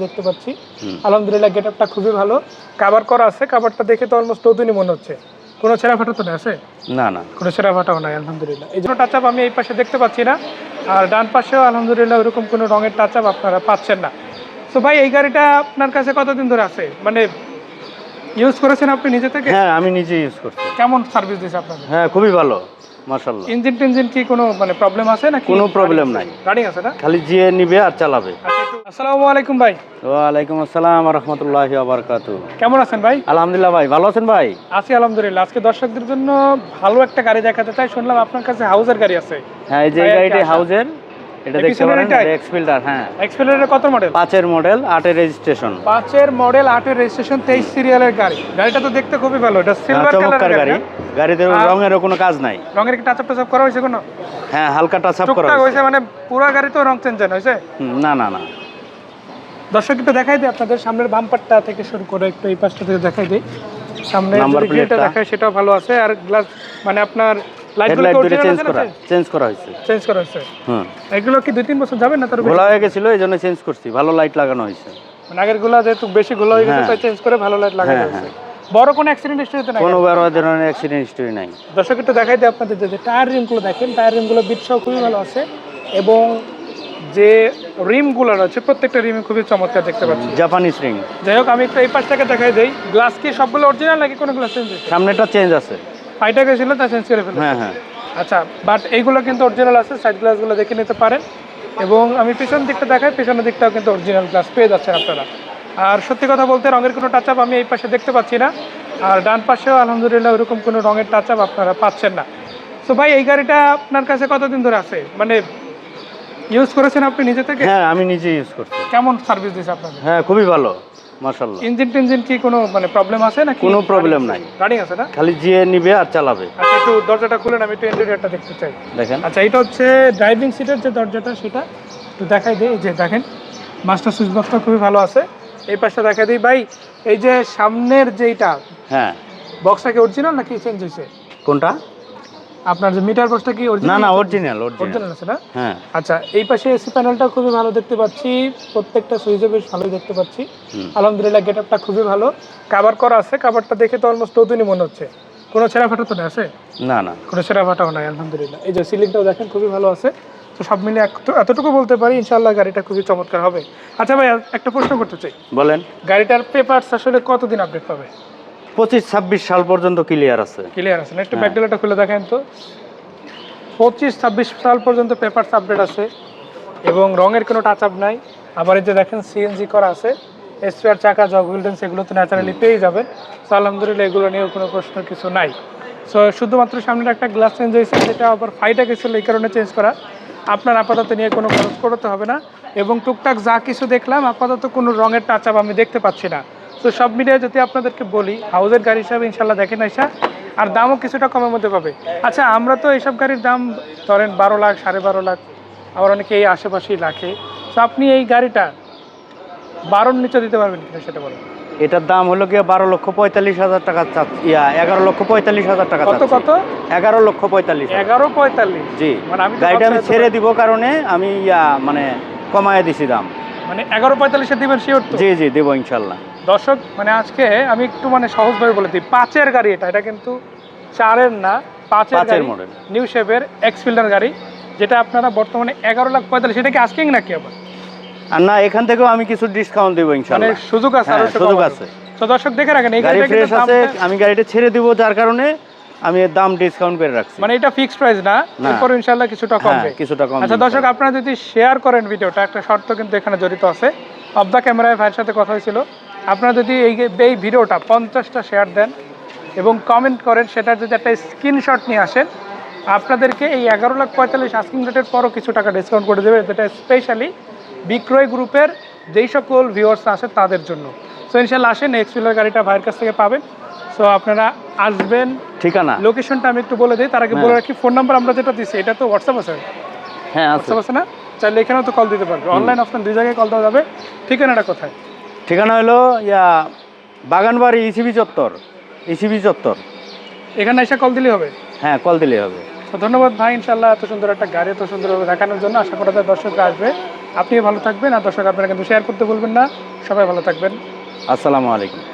দেখতে পাচ্ছি। আলহামদুলিল্লাহ গেট আপটা খুবই ভালো। কাভার করা আছে কাভারটা দেখে তো অলমোস্ট নতুনই মনে হচ্ছে। কোনো ছেঁড়া ফাটা তো আছে? না না। কোনো ছেঁড়া ফাটাও নাই আলহামদুলিল্লাহ। এই জন্য টাচ আপ আমি এই পাশে দেখতে পাচ্ছি না। আর ডান পাশেও আলহামদুলিল্লাহ ওরকম কোনো রঙের টাচ আপ আপনারা পাচ্ছেন না। তো ভাই এই গাড়িটা আপনার কাছে কতদিন ধরে আছে? মানে ইউজ করেছেন আপনি নিজে থেকে? হ্যাঁ আমি নিজে ইউজ করছি। কেমন সার্ভিস দিয়েছে আপনাদের? হ্যাঁ খুবই ভালো। মার্শাল্লাহ ইঞ্জিন টিঞ্জিন কি কোনো মানে প্রবলেম আছে না কোনো problem নাই। রানিং আছে না? খালি জিয়ে নিবে আর চালাবে। আচ্ছা, আসসালামু আলাইকুম ভাই। ওয়ালাইকুম আসসালাম রহমতুল্লাহ আবরকাত কেমন আছেন ভাই? আলহামদুলিল্লাহ ভাই ভালো আছেন ভাই? আছি আলহামদুলিল্লাহ। আজকে দর্শকদের জন্য ভালো একটা গাড়ি দেখাতে চাই। শুনলাম আপনার কাছে হাউসের গাড়ি আছে। হ্যাঁ এই যে গাড়িটি হাউজের এটা দেখতে পারেন? এক্সফিল্ডার হ্যাঁ। এক্সপেলের কত মডেল পাঁচের মডেল আটের রেজিস্ট্রেশন পাঁচের মডেল আটের রেজিস্ট্রেশন তেইশ সিরিয়ালের গাড়ি। গাড়িটা তো দেখতে খুবই ভালো। এটা সিলভার কালারের গাড়ি গাড়ি। গাড়িতে রঙেরও কোনো কাজ নাই। রঙের কি টাচ আপ টাচ করা হয়েছে কোনো? হ্যাঁ হালকা টাচ আপ করা হয়েছে। মানে পুরো গাড়ি তো রং চেঞ্জ হয়েছে? না না না। দর্শক একটু দেখাই দিই আপনাদের সামনের বাম্পারটা থেকে শুরু করে একটু এই পাশটা থেকে দেখাই দিই। সামনে গ্রিলটা plate-টা। দেখায় সেটাও ভালো আছে। আর গ্লাস মানে আপনার লাইটগুলো চেঞ্জ করা চেঞ্জ করা হয়েছে। চেঞ্জ করা হয়েছে। হুম। এগুলো কি দুই তিন বছর যাবে না তার? ঘোলা হয়ে গেছিল এই জন্য চেঞ্জ করছি। ভালো লাইট লাগানো হয়েছে। মানে আগেরগুলা যেহেতু বেশি গুলো হয়ে গেছে হ্যাঁ। তাই চেঞ্জ করে ভালো লাইট লাগাই হ্যাঁ, হয়েছে। বড় কোনো অ্যাক্সিডেন্ট হিস্ট্রিতে নাই? কোনো বড় ধরনের অ্যাক্সিডেন্ট হিস্টোরি নাই। দর্শক একটু দেখাই দিই আপনাদের যে টায়ার রিমগুলো দেখেন টায়ার রিমগুলো বিটসহ খুবই ভালো আছে এবং যে রিমগুলো রয়েছে প্রত্যেকটা রিমে খুবই চমৎকার দেখতে পাচ্ছি। জাপানিজ রিং যাই হোক আমি একটু এই পাশটাকে দেখাই দিই। গ্লাস কি সবগুলো অরিজিনাল নাকি কোনো গ্লাস চেঞ্জ সামনেটা চেঞ্জ আছে। ফাইটা গেছিল তা চেঞ্জ করে ফেলেছে। হ্যাঁ হ্যাঁ। আচ্ছা বাট এইগুলো কিন্তু অরিজিনাল আছে সাইড গ্লাসগুলো দেখে নিতে পারেন। এবং আমি পিছন দিকটা দেখাই পিছনের দিকটাও কিন্তু অরিজিনাল গ্লাস পেয়ে যাচ্ছেন আপনারা। আর সত্যি কথা বলতে রঙের কোনো টাচ আপ আমি এই পাশে দেখতে পাচ্ছি না। আর ডান পাশেও আলহামদুলিল্লাহ ওরকম কোনো রঙের টাচ আপ আপনারা পাচ্ছেন না। তো ভাই এই গাড়িটা আপনার কাছে কতদিন ধরে আছে? মানে ইউজ করেছেন আপনি নিজে থেকে? হ্যাঁ আমি নিজে ইউজ করছি। কেমন সার্ভিস দিয়েছে আপনাদের? হ্যাঁ খুবই ভালো মার্শাল্লাহ ইঞ্জিন টিঞ্জিন কি কোনো মানে প্রবলেম আছে না কোনো প্রবলেম নাই। রানিং আছে না? খালি জিয়ে নিবে আর চালাবে। আচ্ছা একটু দরজাটা খুলেন আমি একটু ইন্টেরিয়রটা দেখতে চাই। দেখেন। আচ্ছা এটা হচ্ছে ড্রাইভিং সিটের যে দরজাটা সেটা একটু দেখাই দিই। যে দেখেন মাস্টার সুইচ বক্সটা খুবই ভালো আছে। এই পাশটা দেখাই দিই। ভাই এই যে সামনের যেইটা হ্যাঁ। বক্সটা কি অরিজিনাল নাকি চেঞ্জ হয়েছে? কোনটা? আপনার যে মিটার বক্সটা কি অরিজিনাল না অরিজিনাল অরিজিনাল অরিজিনাল আছে না? হ্যাঁ। আচ্ছা এই পাশে এসি প্যানেলটা খুবই ভালো দেখতে পাচ্ছি। প্রত্যেকটা সুইচে বেশ ভালোই দেখতে পাচ্ছি। আলহামদুলিল্লাহ গেট আপটা খুবই ভালো। কাভার করা আছে কাভারটা দেখে তো অলমোস্ট নতুনই মনে হচ্ছে। কোনো ছেঁড়া ফাটা তো নেই আছে? না না। কোনো সেরা ফাটাও নাই আলহামদুলিল্লাহ। এই যে সিলিংটাও দেখেন খুবই ভালো আছে। তো সব মিলে এতটুকু বলতে পারি ইনশাল্লাহ গাড়িটা খুবই চমৎকার হবে। আচ্ছা ভাই একটা প্রশ্ন করতে চাই। বলেন। গাড়িটার পেপারস আসলে কতদিন আপডেট পাবে? পঁচিশ ছাব্বিশ সাল পর্যন্ত ক্লিয়ার আছে। ক্লিয়ার আছে না? একটু। ব্যাকডেলাটা খুলে দেখেন তো। পঁচিশ ছাব্বিশ সাল পর্যন্ত পেপারস আপডেট আছে এবং রঙের কোনো টাচ আপ নাই। আবার এই যে দেখেন সিএনজি করা আছে স্পেয়ার চাকা জগ হুইলডেন্স এগুলো তো ন্যাচারালি পেয়ে যাবেন। তো আলহামদুলিল্লাহ এগুলো নিয়েও কোনো প্রশ্ন কিছু নাই। সো শুধুমাত্র সামনের একটা গ্লাস চেঞ্জ হয়েছে যেটা আবার ফাইটা গেছিল এই কারণে চেঞ্জ করা। আপনার আপাতত নিয়ে কোনো খরচ করতে হবে না। এবং টুকটাক যা কিছু দেখলাম, আপাতত কোনো রঙের টাচ আপ আমি দেখতে পাচ্ছি না। তো সব মিলিয়ে যদি আপনাদেরকে বলি, হাউজের গাড়ি হিসাবে ইনশাল্লাহ দেখেন আইসা আর দামও কিছুটা কমের মধ্যে পাবে। আচ্ছা আমরা তো এইসব গাড়ির দাম ধরেন বারো লাখ, সাড়ে বারো লাখ, আবার অনেকে এই আশেপাশেই রাখে। তো আপনি এই গাড়িটা বারোর নিচে দিতে পারবেন কিনা সেটা বলেন। এটার দাম হলো গিয়ে বারো লক্ষ পঁয়তাল্লিশ হাজার টাকা ইয়া এগারো লক্ষ পঁয়তাল্লিশ হাজার টাকা কত কত? এগারো লক্ষ পঁয়তাল্লিশ এগারো পঁয়তাল্লিশ? জি। মানে গাড়িটা আমি ছেড়ে দিব কারণে আমি ইয়া মানে কমায় দিছি দাম। মানে এগারো পঁয়তাল্লিশে দিবেন শিওর জি জি দেবো ইনশাল্লাহ। দর্শক মানে আজকে আমি একটু মানে সহজভাবে বলে দিই পাঁচের গাড়ি এটা। এটা কিন্তু চারের না পাঁচের model। নিউ শেপের এক্স ফিল্ডার গাড়ি যেটা আপনারা বর্তমানে এগারো লাখ পঁয়তাল্লিশ। এটা কি আস্কিং নাকি আবার? আর না এখান থেকেও আমি কিছু ডিসকাউন্ট দেবো মানে সুযোগ আছে আরও হ্যাঁ, সুযোগ আছে। তো দর্শক দেখে রাখেন এই গাড়িটা ফ্রেশ আছে আমি গাড়িটা ছেড়ে দিব যার কারণে আমি এর দাম ডিসকাউন্ট করে রাখছি। মানে এটা ফিক্সড প্রাইস না। এরপর ইনশাআল্লাহ কিছুটা হ্যাঁ কমবে। কিছুটা কম আচ্ছা দর্শক আপনারা যদি শেয়ার করেন ভিডিওটা একটা শর্ত কিন্তু এখানে জড়িত আছে। অফ দ্য ক্যামেরায় ভাইয়ের সাথে কথা হয়েছিল। আপনারা যদি এই এই ভিডিওটা পঞ্চাশটা শেয়ার দেন এবং কমেন্ট করেন সেটার যদি একটা স্ক্রিনশট নিয়ে আসেন আপনাদেরকে এই এগারো লাখ পঁয়তাল্লিশ আস্কিং রেটের পরও কিছু টাকা ডিসকাউন্ট করে দেবে। যেটা স্পেশালি বিক্রয় গ্রুপের যেই সকল ভিউয়ার্স আছে তাদের জন্য। সো ইনশাল্লাহ আসেন এক্সপিলার গাড়িটা ভাইয়ের কাছ থেকে পাবেন। সো আপনারা আসবেন। ঠিকানা? লোকেশনটা আমি একটু বলে দিই তার আগে হ্যাঁ। বলে রাখি ফোন নাম্বার আমরা যেটা দিচ্ছি এটা তো হোয়াটসঅ্যাপ আছে? হ্যাঁ আছে। হোয়াটসঅ্যাপ আছে না? চাইলে এখানেও তো কল দিতে পারবে। অনলাইন অফলাইন দুই জায়গায় কল দেওয়া যাবে। ঠিকানাটা কোথায়? ঠিকানা হলো ইয়া বাগানবাড়ি ইসিবি চত্বর। ইসিবি চত্বর। এখানে এসে কল দিলেই হবে? হ্যাঁ কল দিলেই হবে। তো ধন্যবাদ ভাই ইনশাল্লাহ এত সুন্দর একটা গাড়ি এত সুন্দরভাবে দেখানোর জন্য। আশা করা যায় দর্শকরা আসবে। আপনিও ভালো থাকবেন আর দর্শক, আপনারা কিন্তু শেয়ার করতে বলবেন না। সবাই ভালো থাকবেন। আসসালামু আলাইকুম।